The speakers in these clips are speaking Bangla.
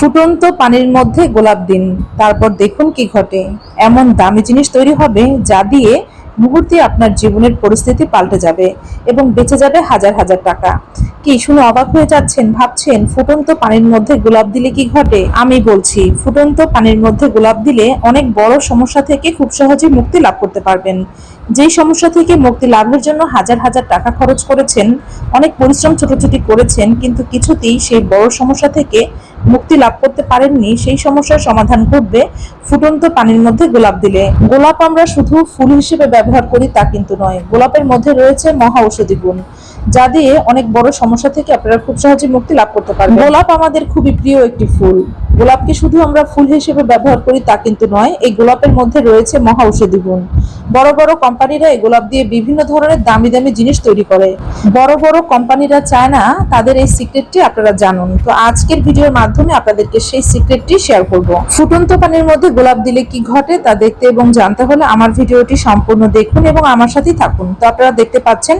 ফুটন্ত পানির মধ্যে গোলাপ দিন, তারপর দেখুন কি ঘটে। এমন দামি জিনিস তৈরি হবে যা দিয়ে মুহূর্তে আপনার জীবনের পরিস্থিতি পাল্টে যাবে এবং বেঁচে যাবে হাজার হাজার টাকা। কি শুনে অবাক হয়ে যাচ্ছেন, ভাবছেন, ফুটন্ত পানির মধ্যে গোলাপ দিলে কি ঘটে? আমি বলছি, ফুটন্ত পানির মধ্যে গোলাপ দিলে অনেক বড় সমস্যা থেকে খুব সহজেই মুক্তি লাভ করতে পারবেন। যেই সমস্যা থেকে মুক্তি লাভের জন্য হাজার হাজার টাকা খরচ করেছেন, অনেক পরিশ্রম ছোটাছুটি করেছেন, কিন্তু কিছুতেই সেই বড় সমস্যা থেকে মুক্তি লাভ করতে পারেননি। সেই সমস্যার সমাধান ঘটবে ফুটন্ত পানির মধ্যে গোলাপ দিলে। গোলাপ আমরা শুধু ফুল হিসেবে ব্যবহার করি তা কিন্তু নয়, গোলাপের মধ্যে রয়েছে মহা ঔষধি গুণ, যা দিয়ে অনেক বড় সমস্যা থেকে আপনারা খুব সহজে মুক্তি লাভ করতে পারবেন। গোলাপ আমাদের খুবই প্রিয় একটি ফুল। গোলাপকে শুধু আমরা ফুল হিসেবে ব্যবহার করি তা কিন্তু নয়, এই গোলাপের মধ্যে রয়েছে মহা ঔষধি গুণ। বড় বড় কোম্পানিরা এই গোলাপ দিয়ে বিভিন্ন ধরনের দামি দামি জিনিস তৈরি করে। বড় বড় কোম্পানিরা চায় না তাদের এই সিক্রেটটি আপনারা জানুন। তো আজকের ভিডিওর মাধ্যমে আপনাদেরকে সেই সিক্রেটটি শেয়ার করব। ফুটন্ত পানির মধ্যে গোলাপ দিলে কি ঘটে তা দেখতে এবং জানতে হলে আমার ভিডিওটি সম্পূর্ণ দেখুন এবং আমার সাথেই থাকুন। তো আপনারা দেখতে পাচ্ছেন,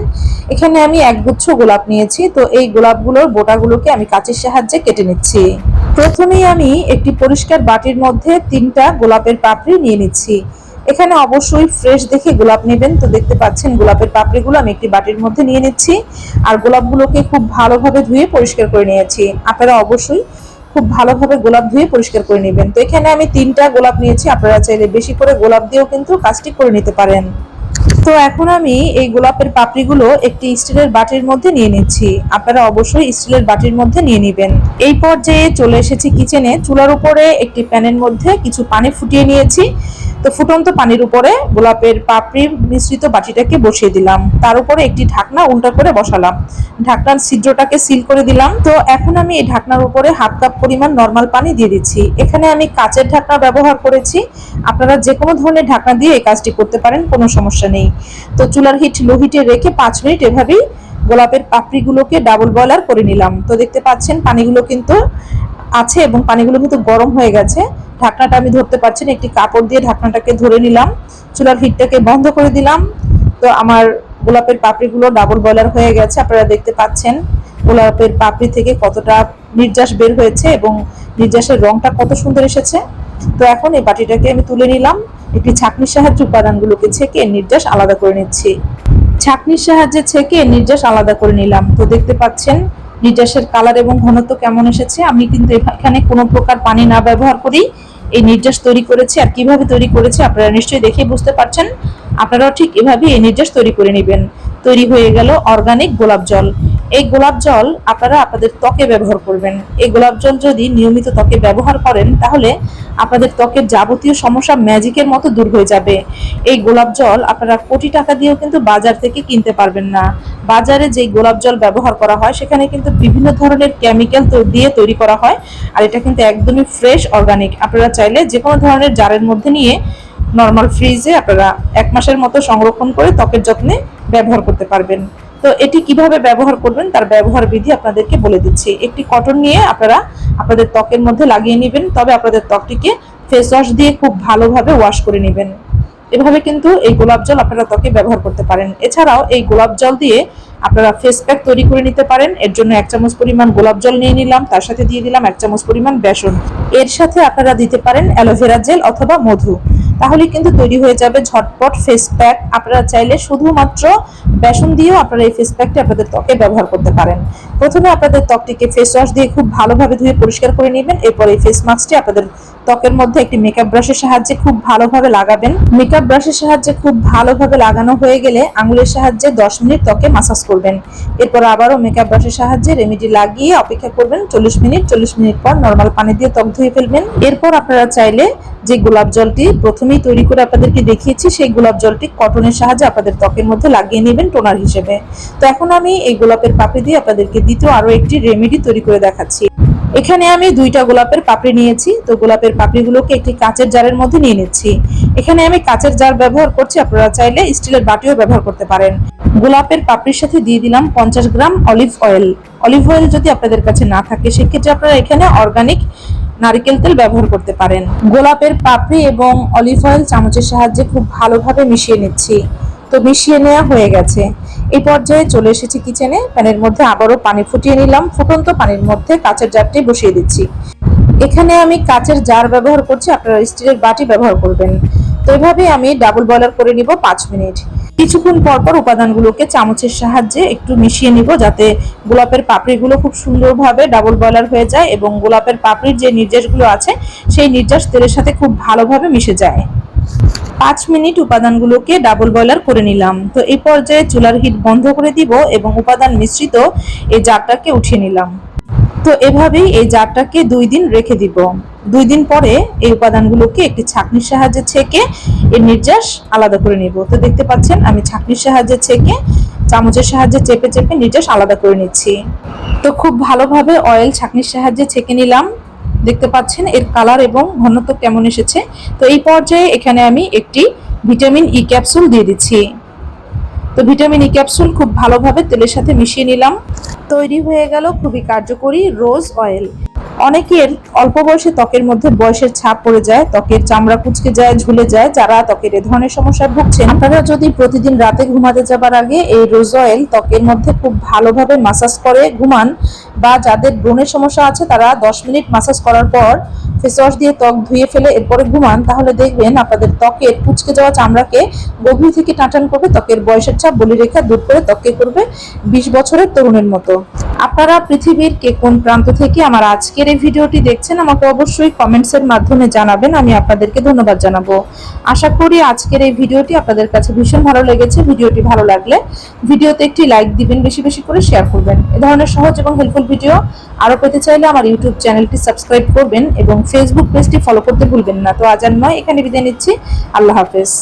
এখানে আমি একগুচ্ছ গোলাপ নিয়েছি। তো এই গোলাপগুলোর বোটাগুলোকে আমি কাঁচির সাহায্যে কেটে নিচ্ছি। প্রথমেই আমি একটি পরিষ্কার বাটির মধ্যে তিনটা গোলাপের পাপড়ি নিয়ে নিচ্ছি। এখানে অবশ্যই ফ্রেশ দেখে গোলাপ নেবেন। তো দেখতে পাচ্ছেন, গোলাপের পাপড়িগুলো আমি একটি বাটির মধ্যে নিয়ে নিচ্ছি আর গোলাপগুলোকে খুব ভালোভাবে ধুয়ে পরিষ্কার করে নিয়েছি। আপনারা অবশ্যই খুব ভালোভাবে গোলাপ ধুয়ে পরিষ্কার করে নেবেন। তো এখানে আমি তিনটা গোলাপ নিয়েছি। আপনারা চাইলে বেশি করে গোলাপ দিয়েও কিন্তু কাজটি করে নিতে পারেন। তো এখন আমি এই গোলাপের পাপড়িগুলো একটি স্টিলের বাটির মধ্যে নিয়ে নিচ্ছি। আপনারা অবশ্যই স্টিলের বাটির মধ্যে নিয়ে নেবেন। এই পর্যায়ে চলে এসেছি কিচেনে চুলার উপরে একটি প্যানের মধ্যে কিছু পানি ফুটিয়ে নিয়েছি। তো ফুটন্ত পানির উপরে গোলাপের পাপড়ি মিশ্রিত বাটিটাকে বসিয়ে দিলাম। তার উপরে একটি ঢাকনা উল্টা করে বসালাম। ঢাকনার ছিদ্রটাকে সিল করে দিলাম। তো এখন আমি এই ঢাকনার উপরে হাফ কাপ পরিমাণ নর্মাল পানি দিয়ে দিচ্ছি। এখানে আমি কাচের ঢাকনা ব্যবহার করেছি। আপনারা যে কোনো ধরনের ঢাকনা দিয়ে এই কাজটি করতে পারেন, কোনো সমস্যা নেই। তো চুলার হিট লো হিটে রেখে পাঁচ মিনিট এভাবেই গোলাপের পাপড়িগুলোকে ডাবল বয়লার করে নিলাম। তো দেখতে পাচ্ছেন, পানিগুলো কিন্তু আছে এবং পানিগুলো কিন্তু গরম হয়ে গেছে। ঢাকনাটা আমি ধরতে পারছি না, একটি কাপড় দিয়ে ঢাকনাটাকে ধরে নিলাম। চুলার হিটটাকে বন্ধ করে দিলাম। তো আমার গোলাপের পাপড়িগুলো ডাবল বয়লার হয়ে গেছে, আপনারা দেখতে পাচ্ছেন গোলাপের পাপড়ি থেকে কতটা নির্যাস বের হয়েছে এবং নির্যাসের রংটা কত সুন্দর এসেছে। তো এখন এই বাটিটাকে আমি তুলে নিলাম। একটি ছাঁকনির সাহায্যে উপাদানগুলোকে ছেঁকে নির্যাস আলাদা করে নিচ্ছি। ছাঁকনির সাহায্যে ছেঁকে নির্যাস আলাদা করে নিলাম। তো দেখতে পাচ্ছেন নির্যাসের কালার এবং ঘনত্ব কেমন এসেছে, আমি কিন্তু এখানে কোনো প্রকার পানি না ব্যবহার করি এই নির্যাস তৈরি করেছি আর কীভাবে তৈরি করেছি আপনারা নিশ্চয়ই দেখে বুঝতে পারছেন। আপনারাও ঠিক এভাবে এই নির্যাস তৈরি করে নেবেন। তৈরি হয়ে গেল অর্গানিক গোলাপ জল। এই গোলাপ জল আপনারা আপনাদের ত্বকে ব্যবহার করবেন। এই গোলাপ জল যদি নিয়মিত ত্বকে ব্যবহার করেন, তাহলে আপনাদের ত্বকের যাবতীয় সমস্যা ম্যাজিকের মতো দূর হয়ে যাবে। এই গোলাপ জল আপনারা কোটি টাকা দিয়েও কিন্তু বাজার থেকে কিনতে পারবেন না। বাজারে যে গোলাপ জল ব্যবহার করা হয়, সেখানে কিন্তু বিভিন্ন ধরনের কেমিক্যাল দিয়ে তৈরি করা হয়, আর এটা কিন্তু একদমই ফ্রেশ অর্গানিক আপনারা চাইলে যে কোনো ধরনের জারের মধ্যে নিয়ে নর্মাল ফ্রিজে আপনারা এক মাসের মতো সংরক্ষণ করে ত্বকের যত্নে ব্যবহার করতে পারবেন। তো এটি কীভাবে ব্যবহার করবেন, তার ব্যবহার বিধি আপনাদেরকে বলে দিচ্ছি। একটি কটন নিয়ে আপনারা আপনাদের ত্বকের মধ্যে লাগিয়ে নেবেন, তবে আপনাদের ত্বকটিকে ফেস ওয়াশ দিয়ে খুব ভালোভাবে ওয়াশ করে নেবেন। এভাবে কিন্তু এই গোলাপ জল আপনারা ত্বকে ব্যবহার করতে পারেন। এছাড়াও এই গোলাপ জল দিয়ে আপনারা ফেস প্যাক তৈরি করে নিতে পারেন। এর জন্য এক চামচ পরিমাণ গোলাপ জল নিয়ে নিলাম, তার সাথে দিয়ে দিলাম এক চামচ পরিমাণ বেসন। এর সাথে আপনারা দিতে পারেন অ্যালোভেরা জেল অথবা মধু। তাহলে কিন্তু তৈরি হয়ে যাবে ঝটপট ফেস প্যাক আপনারা চাইলে শুধুমাত্র বেসন দিয়েও আপনারা এই ফেস প্যাকটি আপনাদের ত্বকে ব্যবহার করতে পারেন। প্রথমে আপনাদের ত্বকটিকে ফেস ওয়াশ দিয়ে খুব ভালোভাবে ধুয়ে পরিষ্কার করে নেবেন। এরপর এই ফেস মাস্কটি আপনাদের ত্বকের মধ্যে একটি মেকআপ ব্রাশের সাহায্যে খুব ভালোভাবে লাগাবেন। মেকআপ ব্রাশের সাহায্যে খুব ভালোভাবে লাগানো হয়ে গেলে আঙুলের সাহায্যে দশ মিনিট ত্বকে মাসাজ করবেন। এরপর আবারও মেকআপ ব্রাশের সাহায্যে রেমেডি লাগিয়ে অপেক্ষা করবেন চল্লিশ মিনিট চল্লিশ মিনিট পর নর্মাল পানি দিয়ে ত্বক ধুয়ে ফেলবেন। এরপর আপনারা চাইলে যে গোলাপ জলটি প্রথমেই তৈরি করে আপনাদেরকে দেখিয়েছি, সেই গোলাপ জলটি কটনের সাহায্যে আপনাদের ত্বকের মধ্যে লাগিয়ে নেবেন টোনার হিসেবে। তো এখন আমি এই গোলাপের পাপড়ি দিয়ে আপনাদেরকে দ্বিতীয় আরও একটি রেমেডি তৈরি করে দেখাচ্ছি। এখানে আমি দুইটা গোলাপের পাপড়ি নিয়েছি। তো গোলাপের পাপড়িগুলোকে একটি কাঁচের জারের মধ্যে নিয়ে নিচ্ছি। এখানে আমি কাঁচের জার ব্যবহার করছি, আপনারা চাইলে স্টিলের বাটিও ব্যবহার করতে পারেন। গোলাপের পাপড়ির সাথে দিয়ে দিলাম পঞ্চাশ gram olive oil. Olive oil যদি আপনাদের কাছে না থাকে, সেক্ষেত্রে আপনারা এখানে অর্গানিক নারকেল তেল ব্যবহার করতে পারেন। গোলাপের পাপড়ি এবং অলিভ অয়েল চামচের সাহায্যে খুব ভালোভাবে মিশিয়ে নিচ্ছি। তো মিশিয়ে নেওয়া হয়ে গেছে। এই পর্যায়ে চলে এসেছি কিচেনে প্যানের মধ্যে আবারও পানি ফুটিয়ে নিলাম। ফুটন্ত পানির মধ্যে কাঁচের জারটি বসিয়ে দিচ্ছি। এখানে আমি কাঁচের জার ব্যবহার করছি। আপনারা স্টিলের বাটি ব্যবহার করবেন। তো এভাবে আমি ডাবল বয়লার করে নিব পাঁচ মিনিট। কিছুক্ষণ পর পর উপাদানগুলোকে চামচের সাহায্যে একটু মিশিয়ে নিব যাতে গোলাপের পাপড়িগুলো খুব সুন্দরভাবে ডাবল বয়লার হয়ে যায় এবং গোলাপের পাপড়ির যে নির্যাসগুলো আছে, সেই নির্যাস তেলের সাথে খুব ভালোভাবে মিশে যায়। পাঁচ মিনিট উপাদানগুলোকে ডাবল বয়লার করে নিলাম। তো এই পর্যায়ে চুলার হিট বন্ধ করে দিব এবং উপাদান মিশ্রিত এই জারটাকে উঠিয়ে নিলাম। তো এভাবেই এই জারটাকে দুই দিন রেখে দিব। দুই দিন পরে এই উপাদানগুলোকে একটি ছাঁকনির সাহায্যে ছেঁকে এর নির্যাস আলাদা করে নিব। তো দেখতে পাচ্ছেন, আমি ছাঁকনির সাহায্যে ছেঁকে চামচের সাহায্যে চেপে চেপে নির্যাস আলাদা করে নিচ্ছি। তো খুব ভালোভাবে অয়েল ছাঁকনির সাহায্যে ছেঁকে নিলাম। দেখতে পাচ্ছেন, এর কালার এবং ঘনত্ব কেমন এসেছে। তো এই পর্যায়ে এখানে আমি একটি ভিটামিন ই ক্যাপসুল দিয়ে দিচ্ছি। তো ভিটামিন ই ক্যাপসুল খুব ভালোভাবে তেলের সাথে মিশিয়ে নিলাম। তৈরি হয়ে গেল খুবই কার্যকরী রোজ অয়েল অনেকের অল্প বয়সে ত্বকের মধ্যে বয়সের ছাপ পড়ে যায়, ত্বকের চামড়া কুচকে যায়, ঝুলে যায়, যারা ত্বকের এ ধরনের সমস্যায় ভুগছেন। আপনারা যদি প্রতিদিন রাতে ঘুমাতে যাবার আগে এই রোজ অয়েল ত্বকের মধ্যে খুব ভালোভাবে মাসাজ করে ঘুমান বা যাদের ব্রণের সমস্যা আছে তারা দশ মিনিট মাসাজ করার পর ফেস ওয়াশ দিয়ে ত্বক ধুয়ে ফেলে এরপরে ঘুমান। তাহলে দেখবেন আপনাদের ত্বকের কুচকে যাওয়া চামড়াকে গভীর থেকে টানটান করবে, ত্বকের বয়সের চাপ বলিরেখা দূর করে ত্বককে করবে বিশ বছরের তরুণের মতো। আপনারা পৃথিবীর কে কোন প্রান্ত থেকে আমার আজকের এই ভিডিওটি দেখছেন, আমাকে অবশ্যই কমেন্টসের মাধ্যমে জানাবেন, আমি আপনাদেরকে ধন্যবাদ জানাব। আশা করি আজকের এই ভিডিওটি আপনাদের কাছে ভীষণ ভালো লেগেছে, ভিডিওটি ভালো লাগলে ভিডিওতে একটি লাইক দিবেন, বেশি বেশি করে শেয়ার করবেন। এ ধরনের সহজ এবং হেল্পফুল ভিডিও আরও পেতে চাইলে আমার ইউটিউব চ্যানেলটি সাবস্ক্রাইব করবেন এবং ফেসবুক পেজটি ফলো করতে ভুলবেন না। তো আজ আর নয়, এখানে বিদায় নিচ্ছি, আল্লাহ হাফেজ।